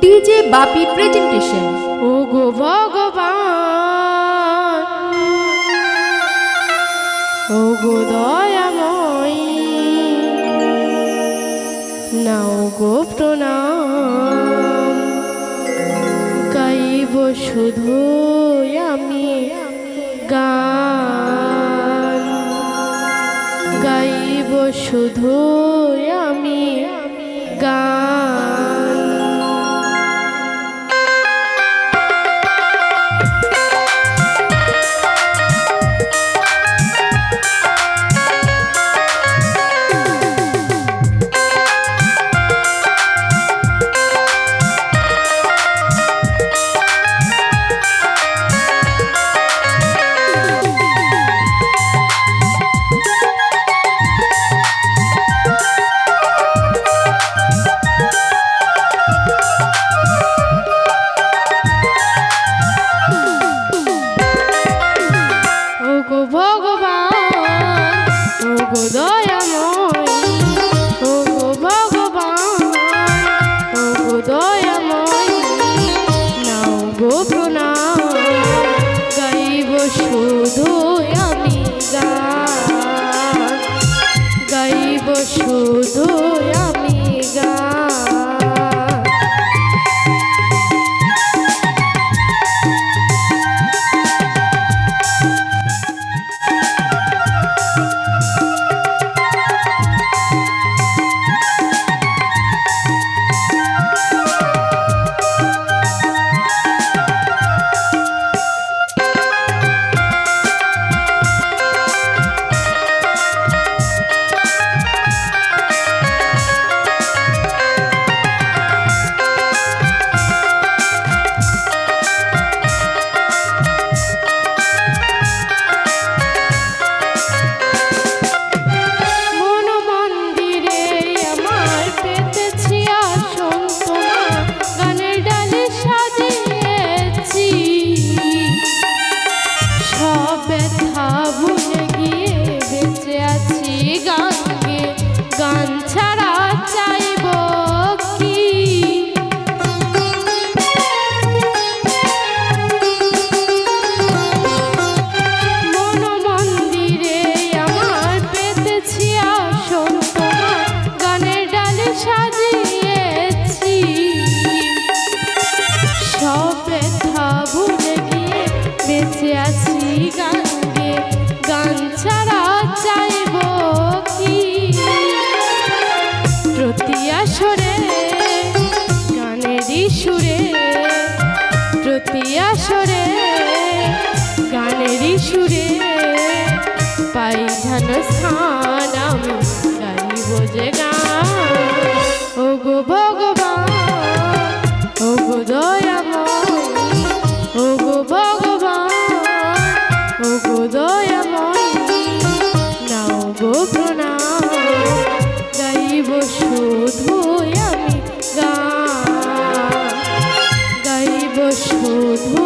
DJ বাপি presentation. ও গো ভগবান ও গো দয়াময়, নাও গো প্রণাম। গাইব শুধু আমি গান। গাইব শুধু আমি গান। ঘটনা গাইব শুধু আমি গান। গাইব শুধু Here goes. আসরে গানেরই সুরে প্রতি আসরে গানেরই সুরে পাই যেন স্থান আমি গাইব যে গান। শুধু